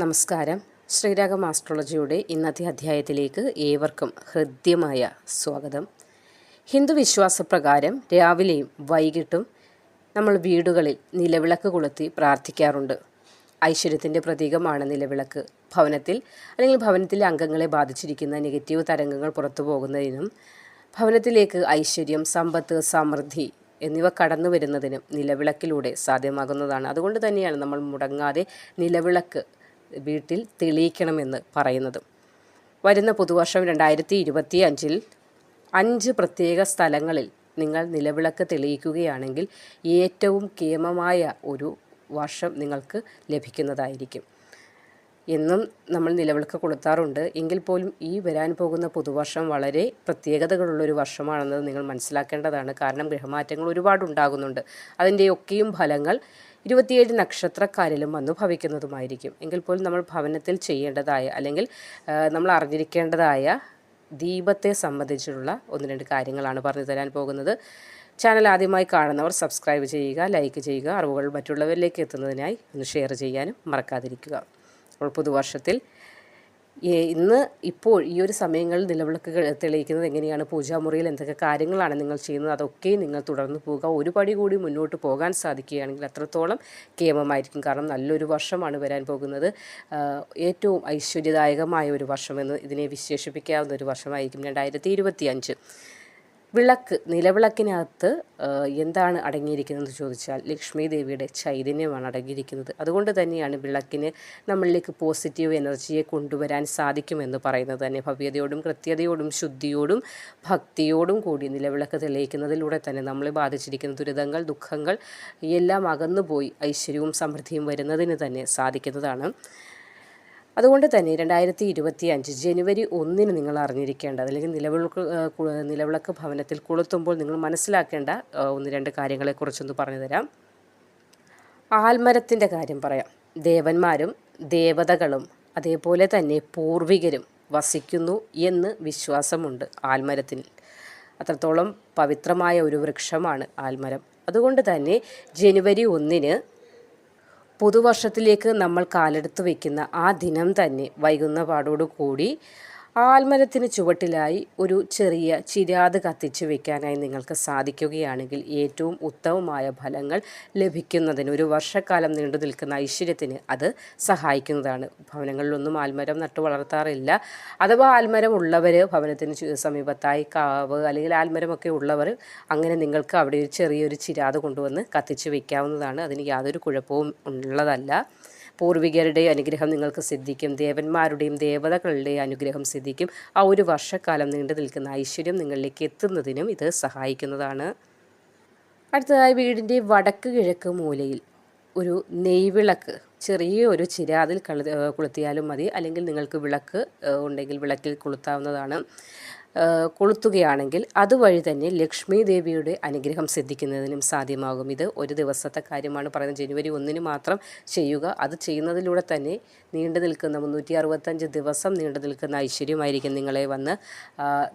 നമസ്കാരം. ശ്രീരാഗം ആസ്ട്രോളജിയുടെ ഇന്നത്തെ അധ്യായത്തിലേക്ക് ഏവർക്കും ഹൃദ്യമായ സ്വാഗതം. ഹിന്ദു വിശ്വാസപ്രകാരം രാവിലെയും വൈകിട്ടും നമ്മൾ വീടുകളിൽ നിലവിളക്ക് കൊളുത്തി പ്രാർത്ഥിക്കാറുണ്ട്. ഐശ്വര്യത്തിന്റെ പ്രതീകമാണ് നിലവിളക്ക്. ഭവനത്തിൽ അല്ലെങ്കിൽ ഭവനത്തിലെ അംഗങ്ങളെ ബാധിച്ചിരിക്കുന്ന നെഗറ്റീവ് തരംഗങ്ങൾ പുറത്തു പോകുന്നതിനും ഭവനത്തിലേക്ക് ഐശ്വര്യം സമ്പത്ത് സമൃദ്ധി എന്നിവ കടന്നു വരുന്നതിനും നിലവിളക്കിലൂടെ സാധ്യമാകുന്നതാണ്. അതുകൊണ്ട് തന്നെയാണ് നമ്മൾ മുടങ്ങാതെ നിലവിളക്ക് വീട്ടിൽ തെളിയിക്കണമെന്ന് പറയുന്നത്. വരുന്ന പുതുവർഷം രണ്ടായിരത്തി ഇരുപത്തി അഞ്ചിൽ അഞ്ച് പ്രത്യേക സ്ഥലങ്ങളിൽ നിങ്ങൾ നിലവിളക്ക് തെളിയിക്കുകയാണെങ്കിൽ ഏറ്റവും കേമമായ ഒരു വർഷം നിങ്ങൾക്ക് ലഭിക്കുന്നതായിരിക്കും. എന്നും നമ്മൾ നിലവിളക്ക് കൊളുത്താറുണ്ട്. എങ്കിൽ പോലും ഈ വരാൻ പോകുന്ന പുതുവർഷം വളരെ പ്രത്യേകതകളുള്ളൊരു വർഷമാണെന്നത് നിങ്ങൾ മനസ്സിലാക്കേണ്ടതാണ്. കാരണം ഗ്രഹമാറ്റങ്ങൾ ഒരുപാട് ഉണ്ടാകുന്നുണ്ട്. അതിന്റെയൊക്കെയും ഫലങ്ങൾ ഇരുപത്തിയേഴ് നക്ഷത്രക്കാരിലും വന്നു ഭവിക്കുന്നതുമായിരിക്കും. എങ്കിൽ പോലും നമ്മൾ ഭവനത്തിൽ ചെയ്യേണ്ടതായ അല്ലെങ്കിൽ നമ്മൾ അറിഞ്ഞിരിക്കേണ്ടതായ ദീപത്തെ സംബന്ധിച്ചിട്ടുള്ള ഒന്ന് രണ്ട് കാര്യങ്ങളാണ് പറഞ്ഞു തരാൻ പോകുന്നത്. ചാനൽ ആദ്യമായി കാണുന്നവർ സബ്സ്ക്രൈബ് ചെയ്യുക ലൈക്ക് ചെയ്യുക അറിവുകൾ മറ്റുള്ളവരിലേക്ക് എത്തുന്നതിനായി ഒന്ന് ഷെയർ ചെയ്യാനും മറക്കാതിരിക്കുക. അപ്പോൾ പുതുവർഷത്തിൽ. ഇന്ന് ഇപ്പോൾ ഈ ഒരു സമയങ്ങളിൽ നിലവിളക്കുകൾ തെളിയിക്കുന്നത് എങ്ങനെയാണ്? പൂജാമുറിയിൽ എന്തൊക്കെ കാര്യങ്ങളാണ് നിങ്ങൾ ചെയ്യുന്നത്? അതൊക്കെ നിങ്ങൾ തുടർന്ന് പോവുക. ഒരു പടി കൂടി മുന്നോട്ട് പോകാൻ സാധിക്കുകയാണെങ്കിൽ അത്രത്തോളം കേമമായിരിക്കും കാരണം നല്ലൊരു വർഷമാണ് വരാൻ പോകുന്നത്. ഏറ്റവും ഐശ്വര്യദായകമായ ഒരു വർഷമെന്ന് ഇതിനെ വിശേഷിപ്പിക്കാവുന്ന ഒരു വർഷമായിരിക്കും. രണ്ടായിരത്തി വിളക്ക് നിലവിളക്കിനകത്ത് എന്താണ് അടങ്ങിയിരിക്കുന്നതെന്ന് ചോദിച്ചാൽ ലക്ഷ്മി ദേവിയുടെ ചൈതന്യമാണ് അടങ്ങിയിരിക്കുന്നത്. അതുകൊണ്ട് തന്നെയാണ് വിളക്കിന് നമ്മളിലേക്ക് പോസിറ്റീവ് എനർജിയെ കൊണ്ടുവരാൻ സാധിക്കുമെന്ന് പറയുന്നത് തന്നെ. ഭവ്യതയോടും കൃത്യതയോടും ശുദ്ധിയോടും ഭക്തിയോടും കൂടി നിലവിളക്ക് തെളിയിക്കുന്നതിലൂടെ തന്നെ നമ്മളെ ബാധിച്ചിരിക്കുന്ന ദുരിതങ്ങൾ ദുഃഖങ്ങൾ എല്ലാം അകന്നുപോയി ഐശ്വര്യവും സമൃദ്ധിയും വരുന്നതിന് തന്നെ സാധിക്കുന്നതാണ്. അതുകൊണ്ട് തന്നെ രണ്ടായിരത്തി ഇരുപത്തി അഞ്ച് ജനുവരി ഒന്നിന് നിങ്ങൾ അറിഞ്ഞിരിക്കേണ്ടത് അല്ലെങ്കിൽ നിലവിളക്ക് നിലവിളക്ക് ഭവനത്തിൽ കൊളുത്തുമ്പോൾ നിങ്ങൾ മനസ്സിലാക്കേണ്ട ഒന്ന് രണ്ട് കാര്യങ്ങളെക്കുറിച്ചൊന്ന് പറഞ്ഞു തരാം. ആൽമരത്തിന്റെ കാര്യം പറയാം. ദേവന്മാരും ദേവതകളും അതേപോലെ തന്നെ പൂർവികരും വസിക്കുന്നു എന്ന് വിശ്വാസമുണ്ട് ആൽമരത്തിൽ. അത്രത്തോളം പവിത്രമായ ഒരു വൃക്ഷമാണ് ആൽമരം. അതുകൊണ്ട് തന്നെ ജനുവരി ഒന്നിന് പുതുവർഷത്തിലേക്ക് നമ്മൾ കാലെടുത്ത് വയ്ക്കുന്ന ആ ദിനം തന്നെ വൈകുന്ന പാടോടുകൂടി ആൽമരത്തിന് ചുവട്ടിലായി ഒരു ചെറിയ ചിരാത് കത്തിച്ച് വെക്കാനായി നിങ്ങൾക്ക് സാധിക്കുകയാണെങ്കിൽ ഏറ്റവും ഉത്തമമായ ഫലങ്ങൾ ലഭിക്കുന്നതിന് ഒരു വർഷക്കാലം നീണ്ടു നിൽക്കുന്ന ഐശ്വര്യത്തിന് അത് സഹായിക്കുന്നതാണ്. ഭവനങ്ങളിലൊന്നും ആൽമരം നട്ടു വളർത്താറില്ല. അഥവാ ആൽമരം ഉള്ളവർ ഭവനത്തിന് സമീപത്തായി കാവ് അല്ലെങ്കിൽ ആൽമരമൊക്കെ ഉള്ളവർ അങ്ങനെ നിങ്ങൾക്ക് അവിടെ ഒരു ചെറിയൊരു ചിരാത് കൊണ്ടുവന്ന് കത്തിച്ച് വെക്കാവുന്നതാണ്. അതിന് യാതൊരു കുഴപ്പവും ഉള്ളതല്ല. പൂർവികരുടെ അനുഗ്രഹം നിങ്ങൾക്ക് സിദ്ധിക്കും. ദേവന്മാരുടെയും ദേവതകളുടെയും അനുഗ്രഹം സിദ്ധിക്കും. ആ ഒരു വർഷക്കാലം നീണ്ടു നിൽക്കുന്ന ഐശ്വര്യം നിങ്ങളിലേക്ക് എത്തുന്നതിനും ഇത് സഹായിക്കുന്നതാണ്. അടുത്തതായി വീടിന്റെ വടക്ക് കിഴക്ക് മൂലയിൽ ഒരു നെയ്വിളക്ക് ചെറിയ ഒരു ചിരാതിൽ കള ഏഹ് കൊളുത്തിയാലും മതി. അല്ലെങ്കിൽ നിങ്ങൾക്ക് വിളക്ക് ഉണ്ടെങ്കിൽ വിളക്കിൽ കൊളുത്താവുന്നതാണ്. കൊളുത്തുകയാണെങ്കിൽ അതുവഴി തന്നെ ലക്ഷ്മി ദേവിയുടെ അനുഗ്രഹം സിദ്ധിക്കുന്നതിനും സാധ്യമാകും. ഇത് ഒരു ദിവസത്തെ കാര്യമാണ്. പറയുന്നത് ജനുവരി ഒന്നിന് മാത്രം ചെയ്യുക. അത് ചെയ്യുന്നതിലൂടെ തന്നെ നീണ്ടു നിൽക്കുന്ന മുന്നൂറ്റി അറുപത്തഞ്ച് ദിവസം നീണ്ടു നിൽക്കുന്ന ഐശ്വര്യമായിരിക്കും നിങ്ങളെ വന്ന്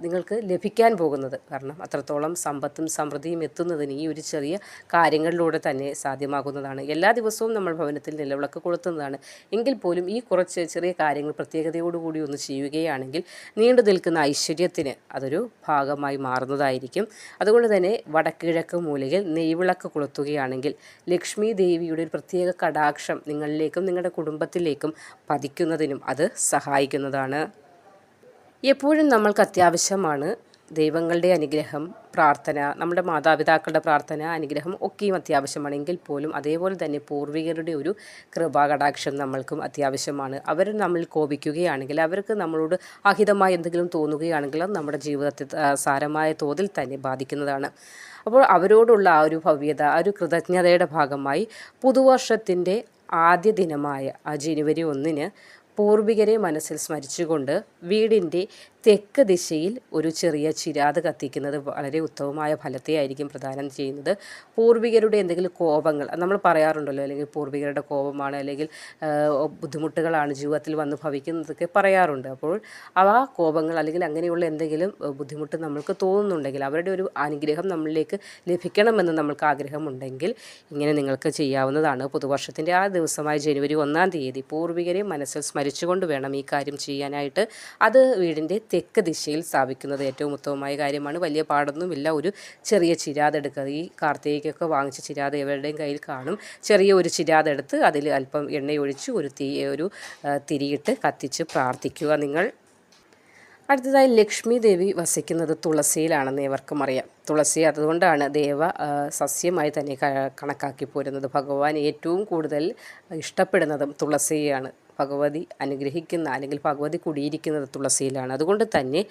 നിങ്ങൾക്ക് ലഭിക്കാൻ പോകുന്നത്. കാരണം അത്രത്തോളം സമ്പത്തും സമൃദ്ധിയും എത്തുന്നതിന് ഈ ഒരു ചെറിയ കാര്യങ്ങളിലൂടെ തന്നെ സാധ്യമാകുന്നതാണ്. എല്ലാ ദിവസവും നമ്മൾ ഭവനത്തിൽ നിലവിളക്ക് കൊളുത്തുന്നതാണ്. എങ്കിൽ പോലും ഈ കുറച്ച് ചെറിയ കാര്യങ്ങൾ പ്രത്യേകതയോടുകൂടി ഒന്ന് ചെയ്യുകയാണെങ്കിൽ നീണ്ടു നിൽക്കുന്ന ഐശ്വര്യത്തിന് അതൊരു ഭാഗമായി മാറുന്നതായിരിക്കും. അതുകൊണ്ട് തന്നെ വടക്കിഴക്ക് മൂലയിൽ നെയ്വിളക്ക് കൊളുത്തുകയാണെങ്കിൽ ലക്ഷ്മി ദേവിയുടെ ഒരു പ്രത്യേക കടാക്ഷം നിങ്ങളിലേക്കും നിങ്ങളുടെ കുടുംബത്തിലേക്കും പതിക്കുന്നതിനും അത് സഹായിക്കുന്നതാണ്. എപ്പോഴും നമ്മൾക്ക് അത്യാവശ്യമാണ് ദൈവങ്ങളുടെ അനുഗ്രഹം പ്രാർത്ഥന നമ്മുടെ മാതാപിതാക്കളുടെ പ്രാർത്ഥന അനുഗ്രഹം ഒക്കെയും അത്യാവശ്യമാണെങ്കിൽ പോലും അതേപോലെ തന്നെ പൂർവികരുടെ ഒരു കൃപാകടാക്ഷം നമ്മൾക്കും അത്യാവശ്യമാണ്. അവർ നമ്മൾ കോപിക്കുകയാണെങ്കിൽ അവർക്ക് നമ്മളോട് അഹിതമായി എന്തെങ്കിലും തോന്നുകയാണെങ്കിൽ അത് നമ്മുടെ ജീവിതത്തെ സാരമായ തോതിൽ തന്നെ ബാധിക്കുന്നതാണ്. അപ്പോൾ അവരോടുള്ള ആ ഒരു ഭവ്യത ആ ഒരു കൃതജ്ഞതയുടെ ഭാഗമായി പുതുവർഷത്തിന്റെ ആദ്യ ദിനമായ ജനുവരി ഒന്നിന് പൂർവികരെ മനസ്സിൽ സ്മരിച്ചുകൊണ്ട് വീടിന്റെ തെക്ക് ദിശയിൽ ഒരു ചെറിയ ചിരാത് കത്തിക്കുന്നത് വളരെ ഉത്തമമായ ഫലത്തെ ആയിരിക്കും പ്രദാനം ചെയ്യുന്നത്. പൂർവികരുടെ എന്തെങ്കിലും കോപങ്ങൾ നമ്മൾ പറയാറുണ്ടല്ലോ അല്ലെങ്കിൽ പൂർവികരുടെ കോപമാണ് അല്ലെങ്കിൽ ബുദ്ധിമുട്ടുകളാണ് ജീവിതത്തിൽ വന്ന് ഭവിക്കുന്നതൊക്കെ പറയാറുണ്ട്. അപ്പോൾ ആ കോപങ്ങൾ അല്ലെങ്കിൽ അങ്ങനെയുള്ള എന്തെങ്കിലും ബുദ്ധിമുട്ട് നമ്മൾക്ക് തോന്നുന്നുണ്ടെങ്കിൽ അവരുടെ ഒരു അനുഗ്രഹം നമ്മളിലേക്ക് ലഭിക്കണമെന്ന് നമ്മൾക്ക് ആഗ്രഹമുണ്ടെങ്കിൽ ഇങ്ങനെ നിങ്ങൾക്ക് ചെയ്യാവുന്നതാണ്. പുതുവർഷത്തിന്റെ ആ ദിവസമായ ജനുവരി ഒന്നാം തീയതി പൂർവികരെ മനസ്സിൽ സ്മരിച്ചുകൊണ്ട് വേണം ഈ കാര്യം ചെയ്യാനായിട്ട്. അത് വീടിന്റെ തെക്ക് ദിശയിൽ സ്ഥാപിക്കുന്നത് ഏറ്റവും ഉത്തമമായ കാര്യമാണ്. വലിയ പാടൊന്നുമില്ല. ഒരു ചെറിയ ചിരാതെടുക്കുക ഈ കാർത്തികയ്ക്കൊക്കെ വാങ്ങിച്ച ചിരാത് എവരുടെയും കയ്യിൽ കാണും. ചെറിയ ഒരു ചിരാതെടുത്ത് അതിൽ അല്പം എണ്ണയൊഴിച്ച് ഒരു തീ ഒരു തിരിയിട്ട് കത്തിച്ച് പ്രാർത്ഥിക്കുക. നിങ്ങൾ അടുത്തതായി ലക്ഷ്മി ദേവി വസിക്കുന്നത് തുളസിയിലാണെന്ന് ഏവർക്കും അറിയാം. തുളസി അതുകൊണ്ടാണ് ദേവ സസ്യമായി തന്നെ കണക്കാക്കി പോരുന്നത്. ഭഗവാൻ ഏറ്റവും കൂടുതൽ ഇഷ്ടപ്പെടുന്നതും തുളസിയാണ്. ഭഗവതി അനുഗ്രഹിക്കുന്ന അല്ലെങ്കിൽ ഭഗവതി കുടിയിരിക്കുന്നത് തുളസിയിലാണ് അതുകൊണ്ട് തന്നെ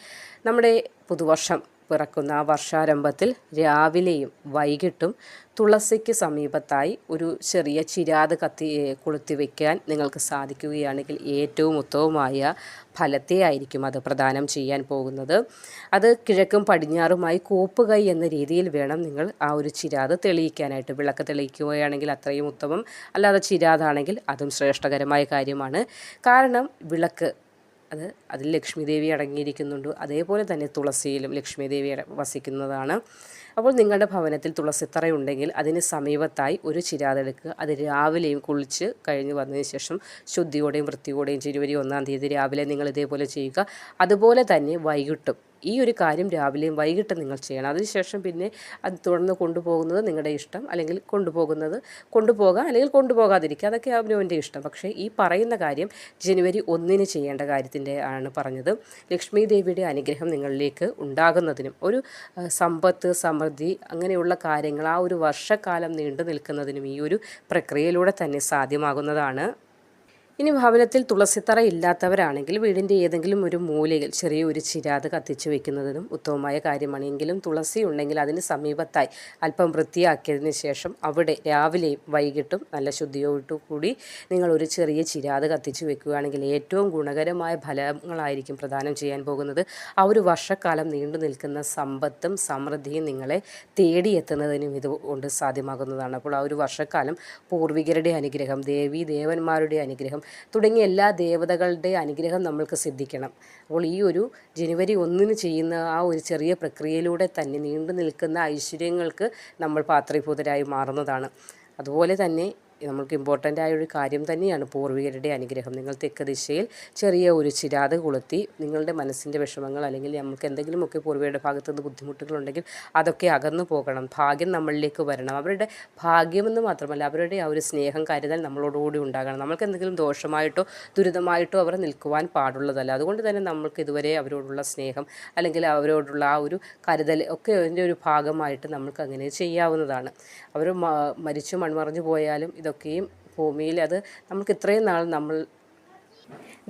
നമ്മുടെ പുതുവർഷം പിറക്കുന്ന ആ വർഷാരംഭത്തിൽ രാവിലെയും വൈകിട്ടും തുളസിക്ക് സമീപത്തായി ഒരു ചെറിയ ചിരാത് കത്തി കൊളുത്തി വയ്ക്കാൻ നിങ്ങൾക്ക് സാധിക്കുകയാണെങ്കിൽ ഏറ്റവും ഉത്തമമായ ഫലത്തെ ആയിരിക്കും അത് പ്രദാനം ചെയ്യാൻ പോകുന്നത്. അത് കിഴക്കും പടിഞ്ഞാറുമായി കോപ്പുകൈ എന്ന രീതിയിൽ വേണം നിങ്ങൾ ആ ഒരു ചിരാത് തെളിയിക്കാനായിട്ട്. വിളക്ക് തെളിയിക്കുകയാണെങ്കിൽ അത്രയും ഉത്തമം അല്ലാതെ ചിരാതാണെങ്കിൽ അതും ശ്രേഷ്ഠകരമായ കാര്യമാണ്. കാരണം വിളക്ക് അത് അതിൽ ലക്ഷ്മി ദേവി അടങ്ങിയിരിക്കുന്നുണ്ട്. അതേപോലെ തന്നെ തുളസിയിലും ലക്ഷ്മി ദേവി വസിക്കുന്നതാണ്. അപ്പോൾ നിങ്ങളുടെ ഭവനത്തിൽ തുളസിത്തറയുണ്ടെങ്കിൽ അതിന് സമീപത്തായി ഒരു ചിരാതെടുക്കുക അത് രാവിലെയും കുളിച്ച് കഴിഞ്ഞ് വന്നതിന് ശേഷം ശുദ്ധിയോടെയും വൃത്തിയോടെയും ജനുവരി ഒന്നാം തീയതി രാവിലെ നിങ്ങൾ ഇതേപോലെ ചെയ്യുക. അതുപോലെ തന്നെ വൈകിട്ടും ഈ ഒരു കാര്യം രാവിലെയും വൈകിട്ട് നിങ്ങൾ ചെയ്യണം. അതിനുശേഷം പിന്നെ അത് തുടർന്ന് കൊണ്ടുപോകുന്നത് നിങ്ങളുടെ ഇഷ്ടം അല്ലെങ്കിൽ കൊണ്ടുപോകുന്നത് കൊണ്ടുപോകാം അല്ലെങ്കിൽ കൊണ്ടുപോകാതിരിക്കുക അതൊക്കെ അവനവന്റെ ഇഷ്ടം. പക്ഷേ ഈ പറയുന്ന കാര്യം ജനുവരി ഒന്നിന് ചെയ്യേണ്ട കാര്യത്തിന്റെ ആണ് പറഞ്ഞത്. ലക്ഷ്മി ദേവിയുടെ അനുഗ്രഹം നിങ്ങളിലേക്ക് ഉണ്ടാകുന്നതിനും ഒരു സമ്പത്ത് സമൃദ്ധി അങ്ങനെയുള്ള കാര്യങ്ങൾ ആ ഒരു വർഷക്കാലം നീണ്ടു നിൽക്കുന്നതിനും ഈ ഒരു പ്രക്രിയയിലൂടെ തന്നെ സാധ്യമാകുന്നതാണ്. ഇനി ഭവനത്തിൽ തുളസിത്തറ ഇല്ലാത്തവരാണെങ്കിൽ വീടിന്റെ ഏതെങ്കിലും ഒരു മൂലയിൽ ചെറിയൊരു ചിരാത് കത്തിച്ചു വെക്കുന്നതിനും ഉത്തമമായ കാര്യമാണ് എങ്കിലും തുളസി ഉണ്ടെങ്കിൽ അതിന് സമീപത്തായി അല്പം വൃത്തിയാക്കിയതിന് ശേഷം അവിടെ രാവിലെയും വൈകിട്ടും നല്ല ശുദ്ധിയോടു കൂടി നിങ്ങൾ ഒരു ചെറിയ ചിരാത് കത്തിച്ചു വെക്കുകയാണെങ്കിൽ ഏറ്റവും ഗുണകരമായ ഫലങ്ങളായിരിക്കും പ്രദാനം ചെയ്യാൻ പോകുന്നത്. ആ ഒരു വർഷക്കാലം നീണ്ടു നിൽക്കുന്ന സമ്പത്തും സമൃദ്ധിയും നിങ്ങളെ തേടിയെത്തുന്നതിനും ഇത് കൊണ്ട് സാധ്യമാകുന്നതാണ്. അപ്പോൾ ആ ഒരു വർഷക്കാലം പൂർവികരുടെ അനുഗ്രഹം ദേവി ദേവന്മാരുടെ അനുഗ്രഹം തുടങ്ങിയ എല്ലാ ദേവതകളുടെ അനുഗ്രഹം നമ്മൾക്ക് സിദ്ധിക്കണം. അപ്പോൾ ഈ ഒരു ജനുവരി ഒന്നിന് ചെയ്യുന്ന ആ ഒരു ചെറിയ പ്രക്രിയയിലൂടെ തന്നെ നീണ്ടു നിൽക്കുന്ന ഐശ്വര്യങ്ങൾക്ക് നമ്മൾ പാത്രീഭൂതരായി മാറുന്നതാണ്. അതുപോലെ തന്നെ നമ്മൾക്ക് ഇമ്പോർട്ടന്റ് ആയ ഒരു കാര്യം തന്നെയാണ് പൂർവികരുടെ അനുഗ്രഹം. നിങ്ങൾ തെക്ക് ദിശയിൽ ചെറിയ ഒരു ചിരാത് കൊളുത്തി നിങ്ങളുടെ മനസ്സിന്റെ വിഷമങ്ങൾ അല്ലെങ്കിൽ നമുക്ക് എന്തെങ്കിലുമൊക്കെ പൂർവികരുടെ ഭാഗത്ത് നിന്ന് ബുദ്ധിമുട്ടുകളുണ്ടെങ്കിൽ അതൊക്കെ അകന്നു പോകണം. ഭാഗ്യം നമ്മളിലേക്ക് വരണം. അവരുടെ ഭാഗ്യമെന്ന് മാത്രമല്ല അവരുടെ ആ ഒരു സ്നേഹം കരുതൽ നമ്മളോടുകൂടി ഉണ്ടാകണം. നമുക്ക് എന്തെങ്കിലും ദോഷമായിട്ടോ ദുരിതമായിട്ടോ അവർ നിൽക്കുവാൻ പാടുള്ളതല്ല. അതുകൊണ്ട് തന്നെ നമ്മൾക്ക് ഇതുവരെ അവരോടുള്ള സ്നേഹം അല്ലെങ്കിൽ അവരോടുള്ള ആ ഒരു കരുതൽ ഒക്കെ അതിന്റെ ഒരു ഭാഗമായിട്ട് നമുക്ക് അങ്ങനെ ചെയ്യാവുന്നതാണ്. അവർ മരിച്ചു മൺമറഞ്ഞു പോയാലും ഇതൊക്കെയും ഭൂമിയിൽ അത് നമുക്ക് ഇത്രയും നാൾ നമ്മൾ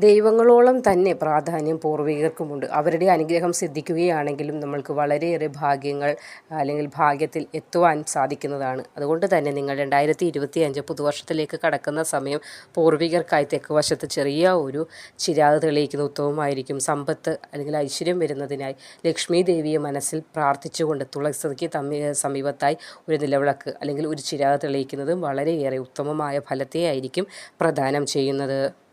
ദൈവങ്ങളോളം തന്നെ പ്രാധാന്യം പൂർവികർക്കുമുണ്ട്. അവരുടെ അനുഗ്രഹം സിദ്ധിക്കുകയാണെങ്കിലും നമ്മൾക്ക് വളരെയേറെ ഭാഗ്യങ്ങൾ അല്ലെങ്കിൽ ഭാഗ്യത്തിൽ എത്തുവാൻ സാധിക്കുന്നതാണ്. അതുകൊണ്ട് തന്നെ നിങ്ങൾ രണ്ടായിരത്തി ഇരുപത്തി അഞ്ച് പുതുവർഷത്തിലേക്ക് കടക്കുന്ന സമയം പൂർവികർക്കായി തെക്ക് വശത്ത് ചെറിയ ഒരു ചിരാത് തെളിയിക്കുന്ന ഉത്തമമായിരിക്കും സമ്പത്ത് അല്ലെങ്കിൽ ഐശ്വര്യം വരുന്നതിനായി ലക്ഷ്മി ദേവിയെ മനസ്സിൽ പ്രാർത്ഥിച്ചുകൊണ്ട് തുളസിക്ക് സമീപത്തായി ഒരു നിലവിളക്ക് അല്ലെങ്കിൽ ഒരു ചിരാത് തെളിയിക്കുന്നതും വളരെയേറെ ഉത്തമമായ ഫലത്തെ ആയിരിക്കും പ്രദാനം ചെയ്യുന്നത്.